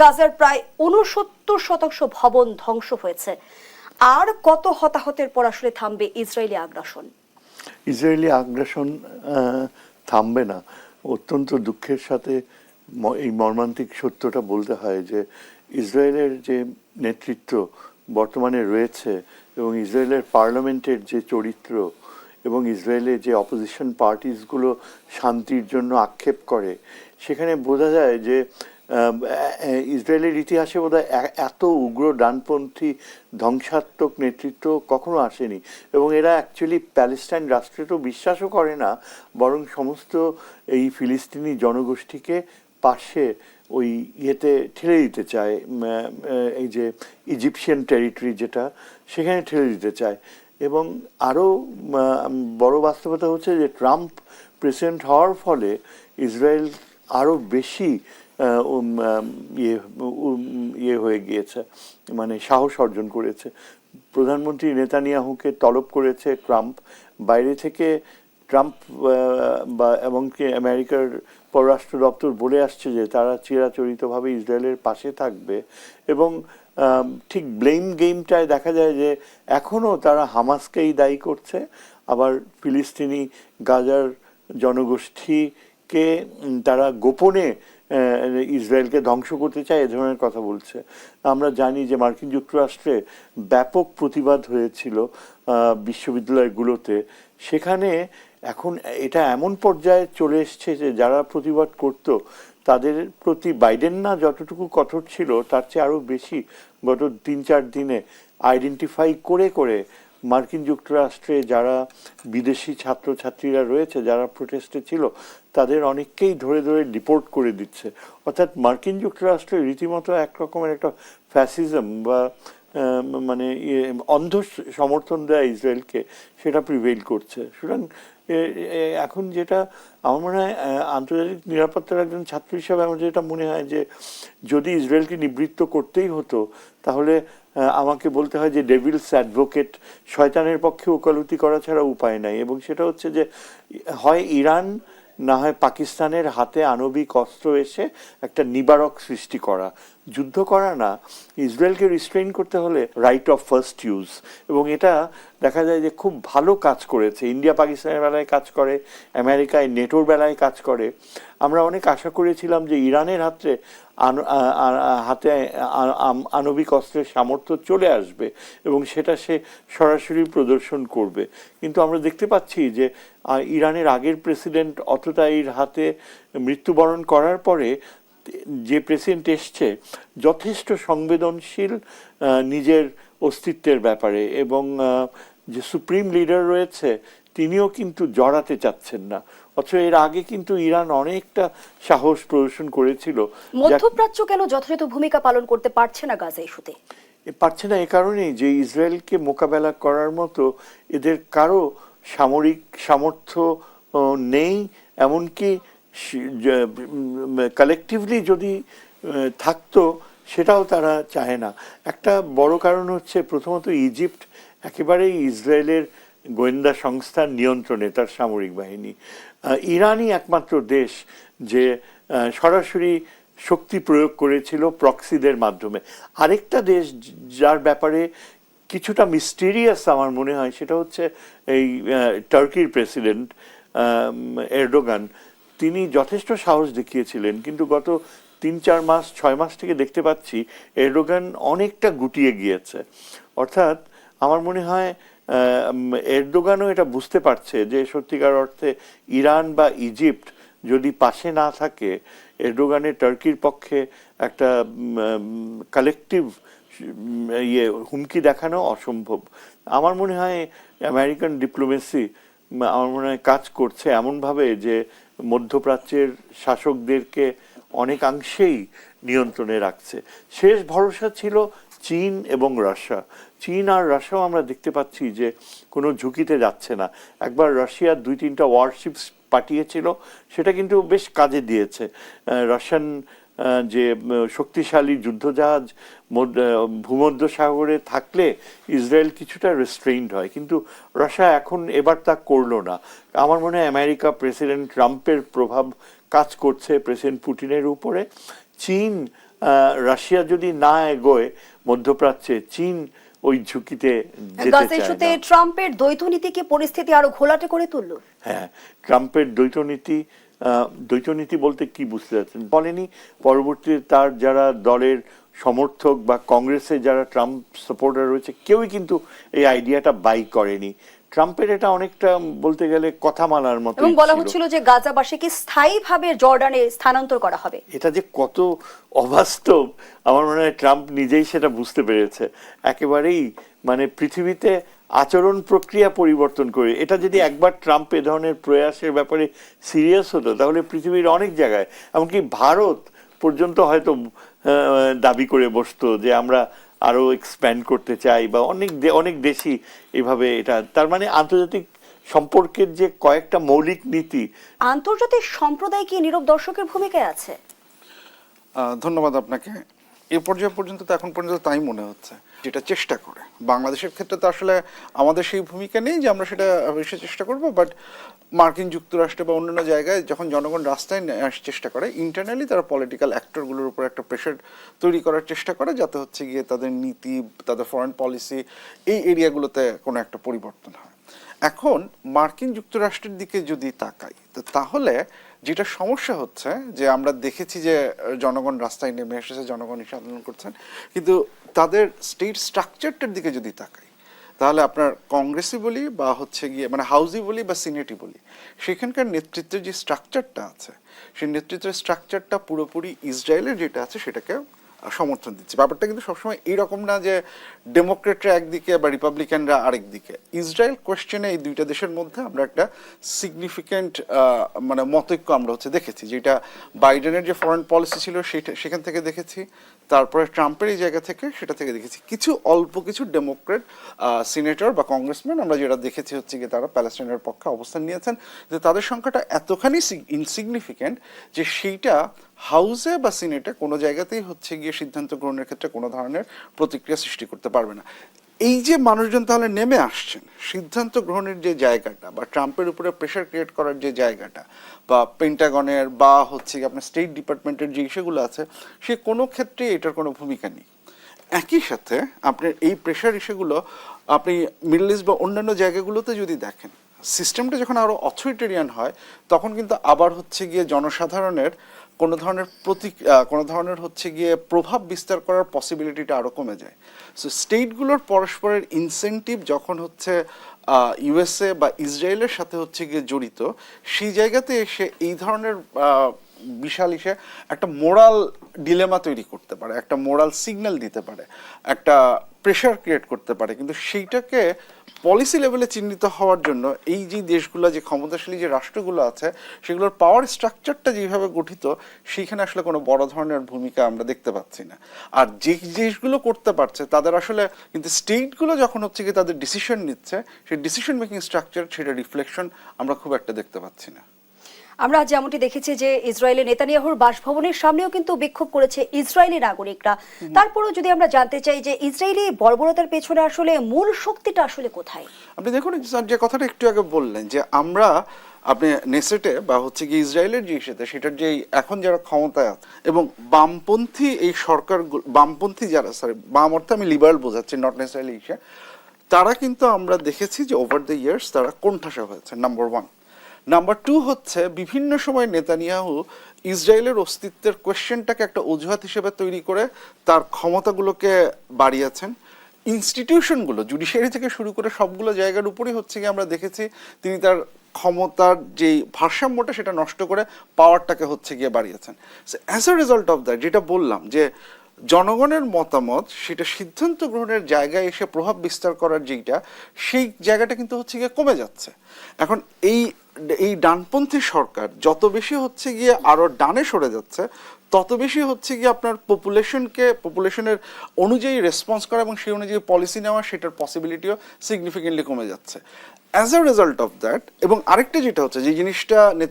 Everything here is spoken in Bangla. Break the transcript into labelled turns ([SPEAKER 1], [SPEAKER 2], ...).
[SPEAKER 1] গাজার প্রায় উনসত্তর শতাংশ ভবন ধ্বংস হয়েছে। আর কত হতাহতের পর আসলে থামবে ইসরায়েলি আগ্রাসন?
[SPEAKER 2] ইসরায়েলি আগ্রাসন থামবে না। অত্যন্ত দুঃখের সাথে এই মর্মান্তিক সত্যটা বলতে হয় যে ইসরায়েলের যে নেতৃত্ব বর্তমানে রয়েছে এবং ইসরায়েলের পার্লামেন্টের যে চরিত্র এবং ইসরায়েলের যে অপোজিশন পার্টিসগুলো শান্তির জন্য আক্ষেপ করে, সেখানে বোঝা যায় যে ইসরায়েলের ইতিহাসে বোধহয় এত উগ্র ডানপন্থী ধ্বংসাত্মক নেতৃত্ব কখনো আসেনি এবং এরা অ্যাকচুয়ালি প্যালেস্টাইন রাষ্ট্রে তো বিশ্বাসও করে না, বরং সমস্ত এই ফিলিস্তিনি জনগোষ্ঠীকে পাশে ওই ইয়েতে ঠেলে দিতে চায় এই যে ইজিপশিয়ান টেরিটরি যেটা, সেখানে ঠেলে দিতে চায়। এবং আরও বড় বাস্তবতা হচ্ছে যে ট্রাম্প প্রেসিডেন্ট হওয়ার ফলে ইসরায়েল আরও বেশি ইয়ে ইয়ে হয়ে গিয়েছে মানে সাহস অর্জন করেছে। প্রধানমন্ত্রী নেতানিয়াহুকে তলব করেছে ট্রাম্প। বাইরে থেকে ট্রাম্প বা, এমনকি আমেরিকার পররাষ্ট্র দপ্তর বলে আসছে যে তারা চিরাচরিতভাবে ইসরায়েলের পাশে থাকবে এবং ঠিক ব্লেম গেমটায় দেখা যায় যে এখনও তারা হামাসকেই দায়ী করছে। আবার ফিলিস্তিনি গাজার জনগোষ্ঠীকে তারা গোপনে ইসরায়েলকে ধ্বংস করতে চায়, এ ধরনের কথা বলছে। আমরা জানি যে মার্কিন যুক্তরাষ্ট্রে ব্যাপক প্রতিবাদ হয়েছিল বিশ্ববিদ্যালয়গুলোতে। সেখানে এখন এটা এমন পর্যায়ে চলে এসছে যে যারা প্রতিবাদ করত, তাদের প্রতি বাইডেন না যতটুকু কঠোর ছিল, তার চেয়ে আরও বেশি গত তিন চার দিনে আইডেন্টিফাই করে করে মার্কিন যুক্তরাষ্ট্রে যারা বিদেশি ছাত্রছাত্রীরা রয়েছে যারা প্রোটেস্টে ছিল তাদের অনেককেই ধরে ধরে ডিপোর্ট করে দিচ্ছে। অর্থাৎ মার্কিন যুক্তরাষ্ট্রে রীতিমতো একরকমের একটা ফ্যাসিজম বা মানে ইয়ে, অন্ধ সমর্থন দেয় ইসরায়েলকে সেটা প্রিভেইল করছে। সুতরাং এখন যেটা আমার মনে হয় আন্তর্জাতিক নিরাপত্তার একজন ছাত্র হিসাবে আমার যেটা মনে হয় যে যদি ইসরায়েলকে নিবৃত্ত করতেই হতো তাহলে আমাকে বলতে হয় যে ডেভিলস অ্যাডভোকেট শয়তানের পক্ষে ওকালতি করা ছাড়া উপায় নাই। এবং সেটা হচ্ছে যে, হয় ইরান, না হয় পাকিস্তানের হাতে আণবিক অস্ত্র এসে একটা নিবারক সৃষ্টি করা। যুদ্ধ করা না, ইসরায়েলকে রিস্ট্রেইন করতে হলে রাইট অফ ফার্স্ট ইউজ এবং এটা দেখা যায় যে খুব ভালো কাজ করেছে। ইন্ডিয়া পাকিস্তানের বেলায় কাজ করে, আমেরিকায় নেটোর বেলায় কাজ করে। আমরা অনেক আশা করেছিলাম যে ইরানের হাতে হাতে আণবিক অস্ত্রের সামর্থ্য চলে আসবে এবং সেটা সে সরাসরি প্রদর্শন করবে। কিন্তু আমরা দেখতে পাচ্ছি যে ইরানের আগের প্রেসিডেন্ট অততায়ীর হাতে মৃত্যুবরণ করার পরে যে প্রেসিডেন্ট এসছে যথেষ্ট সংবেদনশীল নিজের অস্তিত্বের ব্যাপারে এবং যে সুপ্রিম লিডার রয়েছে তিনিও কিন্তু জড়াতে চাচ্ছেন না। অথচ এর আগে কিন্তু ইরান অনেকটা সাহস প্রদর্শন করেছিল।
[SPEAKER 1] মধ্যপ্রাচ্য কেন যথাযথ ভূমিকা পালন করতে পারছে না গাজা ইস্যুতে?
[SPEAKER 2] পারছে না এ কারণেই যে ইসরায়েলকে মোকাবেলা করার মতো এদের কারও সামরিক সামর্থ্য নেই এমনকি কালেকটিভলি যদি থাকতো, সেটাও তারা চায় না। একটা বড় কারণ হচ্ছে প্রথমত ইজিপ্ট একেবারেই ইসরায়েলের গোয়েন্দা সংস্থার নিয়ন্ত্রণে, তার সামরিক বাহিনী। ইরানই একমাত্র দেশ যে সরাসরি শক্তি প্রয়োগ করেছিল প্রক্সিদের মাধ্যমে। আরেকটা দেশ যার ব্যাপারে কিছুটা মিস্টেরিয়াস আমার মনে হয়, সেটা হচ্ছে এই টার্কির প্রেসিডেন্ট এরডোগান তিনি যথেষ্ট সাহস দেখিয়েছিলেন, কিন্তু গত তিন, চার মাস, ছয় মাস থেকে দেখতে পাচ্ছি এরডোগান অনেকটা গুটিয়ে গিয়েছে। অর্থাৎ আমার মনে হয় এরদোগানও এটা বুঝতে পারছে যে সত্যিকার অর্থে ইরান বা ইজিপ্ট যদি পাশে না থাকে এরডোগানের টার্কির পক্ষে একটা কালেকটিভ ইয়ে হুমকি দেখানো অসম্ভব। আমার মনে হয়, আমেরিকান ডিপ্লোমেসি আমার মনে হয় কাজ করছে এমনভাবে যে মধ্যপ্রাচ্যের শাসকদেরকে অনেকাংশেই নিয়ন্ত্রণে রাখছে। শেষ ভরসা ছিল চীন এবং রাশিয়া। চীন আর রাশিয়াও আমরা দেখতে পাচ্ছি যে কোনো ঝুঁকিতে যাচ্ছে না। একবার রাশিয়া দুই তিনটা ওয়ারশিপস পাঠিয়েছিল, সেটা কিন্তু বেশ কাজে দিয়েছে। রাশিয়ান যে শক্তিশালী যুদ্ধজাহাজ ভূমধ্য সাগরে থাকলে ইসরায়েল কিছুটা রেস্ট্রেইনড হয়। কিন্তু রাশিয়া এখন এবার তা করল না। আমার মনে হয় আমেরিকা প্রেসিডেন্ট ট্রাম্পের প্রভাব কাজ করছে প্রেসিডেন্ট পুটিনের উপরে। চীন রাশিয়া যদি না এগোয় মধ্যপ্রাচ্যে চীন ওই ঝুঁকিতে যেতে
[SPEAKER 1] ইস্যুতে ট্রাম্পের দ্বৈত নীতিকে পরিস্থিতি আরও ঘোলাটে করে তুলল।
[SPEAKER 2] হ্যাঁ ট্রাম্পের দ্বৈত নীতি আহ, দ্বৈত নীতি বলতে কি বুঝতে যাচ্ছেন বলেনি পরবর্তীতে তার যারা দলের সমর্থক বা কংগ্রেসে যারা ট্রাম্প সাপোর্টার রয়েছে কেউই কিন্তু এই আইডিয়াটা বাই করেনি। ট্রাম্পের এটা অনেকটা বলতে গেলে কথা মানার মতো
[SPEAKER 1] এবং বলা হচ্ছিল যে গাজাবাসীকে স্থায়ীভাবে জর্ডানে স্থানান্তর করা হবে।
[SPEAKER 2] এটা যে কত অবাস্তব আমার মনে হয় ট্রাম্প নিজেই সেটা বুঝতে পেরেছে। একেবারেই মানে পৃথিবীতে আচরণ প্রক্রিয়া পরিবর্তন করে। এটা যদি একবার ট্রাম্প এ ধরনের প্রয়াসের ব্যাপারে সিরিয়াস হতো তাহলে পৃথিবীর অনেক জায়গায় এমনকি ভারত পর্যন্ত হয়তো দাবি করে বসতো যে আমরা আরও এক্সপ্যান্ড করতে চাই বা অনেক দে- অনেক দেশই এভাবে এটা তার মানে আন্তর্জাতিক সম্পর্কের যে কয়েকটা মৌলিক নীতি।
[SPEAKER 1] আন্তর্জাতিক সম্প্রদায় কি নীরব দর্শকের ভূমিকায় আছে?
[SPEAKER 3] ধন্যবাদ আপনাকে। এ পর্যায়ে পর্যন্ত তো এখন পর্যন্ত তাই মনে হচ্ছে, যেটা চেষ্টা করে। বাংলাদেশের ক্ষেত্রে তো আসলে আমাদের সেই ভূমিকা নেই যে আমরা সেটা অবশ্যই চেষ্টা করব বাট মার্কিন যুক্তরাষ্ট্র বা অন্যান্য জায়গায় যখন জনগণ রাস্তায় চেষ্টা করে ইন্টারনালি তারা পলিটিক্যাল অ্যাক্টরগুলোর উপর একটা প্রেশার তৈরি করার চেষ্টা করে, যাতে হচ্ছে গিয়ে তাদের নীতি, তাদের ফরেন পলিসি এই এরিয়াগুলোতে কোনো একটা পরিবর্তন হয়। এখন মার্কিন যুক্তরাষ্ট্রের দিকে যদি তাকাই, তো তাহলে যেটা সমস্যা হচ্ছে যে আমরা দেখেছি যে জনগণ রাস্তায় নেমে এসেছে, জনগণ আন্দোলন করছেন। কিন্তু তাদের স্টেট স্ট্রাকচারটার দিকে যদি তাকাই, তাহলে আপনার কংগ্রেসই বলি বা হচ্ছে গিয়ে মানে হাউজি বলি বা সিনেটই বলি, সেখানকার নেতৃত্বের যে স্ট্রাকচারটা আছে, সেই নেতৃত্বের স্ট্রাকচারটা পুরোপুরি ইসরায়েলের যেটা আছে সেটাকে সমর্থন দিচ্ছে। ব্যাপারটা কিন্তু সবসময় এইরকম না যে ডেমোক্রেটরা একদিকে বা রিপাবলিকানরা আরেক দিকে ইসরায়েল কোয়েশ্চেনে এই দুইটা দেশের মধ্যে আমরা একটা সিগনিফিক্যান্ট মানে মতৈক্য আমরা হচ্ছে দেখেছি। যেটা বাইডেনের যে ফরেন পলিসি ছিল সেটা, সেখান থেকে দেখেছি। তারপরে ট্রাম্পের এই জায়গা থেকে সেটা থেকে দেখেছি। কিছু অল্প কিছু ডেমোক্রেট সিনেটর বা কংগ্রেসম্যান আমরা যেটা দেখেছি হচ্ছে গিয়ে তারা প্যালেস্টাইনের পক্ষে অবস্থান নিয়েছেন। যে তাদের সংখ্যাটা এতখানি ইনসিগনিফিক্যান্ট যে সেইটা হাউসে বা সিনেটে কোনো জায়গাতেই হচ্ছে গিয়ে সিদ্ধান্ত গ্রহণের ক্ষেত্রে কোনো ধরনের প্রতিক্রিয়া সৃষ্টি করতে পারবে না। এই যে মানুষজন তাহলে নেমে আসছেন, সিদ্ধান্ত গ্রহণের যে জায়গাটা বা ট্রাম্পের উপরে প্রেশার ক্রিয়েট করার যে জায়গাটা বা পেন্টাগনের বা হচ্ছে আপনার স্টেট ডিপার্টমেন্টের যে ইস্যুগুলো আছে, সে কোনো ক্ষেত্রে এটার কোনো ভূমিকা নেই। একই সাথে আপনার এই প্রেশার ইস্যুগুলো আপনি মিডল ইস্ট বা অন্যান্য জায়গাগুলোতে যদি দেখেন সিস্টেমটা যখন আরও অথরিটেরিয়ান হয়, তখন কিন্তু আবার হচ্ছে গিয়ে জনসাধারণের কোনো ধরনের প্রতি কোনো ধরনের হচ্ছে গিয়ে প্রভাব বিস্তার করার পসিবিলিটিটা আরও কমে যায়। সো স্টেটগুলোর পরস্পরের ইনসেন্টিভ যখন হচ্ছে ইউএসএ বা ইসরায়েলের সাথে হচ্ছে গিয়ে জড়িত, সেই জায়গাতে এসে এই ধরনের বিশাল ইসে একটা মোরাল ডিলেমা তৈরি করতে পারে, একটা মোরাল সিগন্যাল দিতে পারে, একটা প্রেশার ক্রিয়েট করতে পারে। কিন্তু সেইটাকে পলিসি লেভেলে চিহ্নিত হওয়ার জন্য এই যে দেশগুলো, যে ক্ষমতাশালী যে রাষ্ট্রগুলো আছে, সেগুলোর পাওয়ার স্ট্রাকচারটা যেভাবে গঠিত, সেইখানে আসলে কোনো বড় ধরনের ভূমিকা আমরা দেখতে পাচ্ছি না। আর যে দেশগুলো করতে পারছে, তাদের আসলে কিন্তু স্টেটগুলো যখন হচ্ছে কি তাদের ডিসিশন নিচ্ছে, সেই ডিসিশন মেকিং স্ট্রাকচার সেটা রিফ্লেকশন আমরা খুব একটা দেখতে পাচ্ছি না।
[SPEAKER 1] আমরা যেমনটি দেখেছি যে ইসরায়েলের নেতানিয়াহুর বাসভবনের সামনেও কিন্তু বিক্ষোভ করেছে ইসরায়েলি নাগরিকরা। তারপরেও যদি আমরা জানতে চাই যে ইসরায়েলি বর্বরতার পেছনে আসলে মূল শক্তিটা আসলে কোথায়?
[SPEAKER 3] আপনি দেখুন যে কথাটা একটু আগে বললেন যে আমরা আপনি নেসেটে বা হচ্ছে কি ইসরায়েলের যে ইস্যুতে সেটার যে এখন যারা ক্ষমতায় আছে এবং বামপন্থী এই সরকার বামপন্থী যারা সরি বাম অর্থে আমি লিবারাল বোঝাচ্ছি নট নেসারালি ইস্যু তারা কিন্তু আমরা দেখেছি যে ওভার দ্য ইয়ার্স তারা কোণঠাসা হয়েছে নাম্বার ওয়ান নাম্বার টু হচ্ছে, বিভিন্ন সময় নেতানিয়াহু ইসরায়েলের অস্তিত্বের কোয়েশ্চেনটাকে একটা অজুহাত হিসেবে তৈরি করে তার ক্ষমতাগুলোকে বাড়িয়েছেন। ইনস্টিটিউশনগুলো জুডিশিয়ারি থেকে শুরু করে সবগুলো জায়গার উপরেই হচ্ছে কি আমরা দেখেছি, তিনি তার ক্ষমতার যেই ভারসাম্যটা সেটা নষ্ট করে পাওয়ারটাকে হচ্ছে গিয়ে বাড়িয়েছেন। As a result of that যেটা বললাম যে জনগণের মতামত, সেটা সিদ্ধান্ত গ্রহণের জায়গায় এসে প্রভাব বিস্তার করার যেইটা, সেই জায়গাটা কিন্তু হচ্ছে গিয়ে কমে যাচ্ছে। এখন এই এই ডানপন্থী সরকার যত বেশি হচ্ছে গিয়ে আরও ডানে সরে যাচ্ছে, তত বেশি হচ্ছে গিয়ে আপনার পপুলেশনকে পপুলেশনের অনুযায়ী রেসপন্স করা এবং সেই অনুযায়ী পলিসি নেওয়া, সেটার পসিবিলিটিও সিগনিফিকেন্টলি কমে যাচ্ছে। As a result of that এবং আরেকটা যেটা হচ্ছে, যে জিনিসটা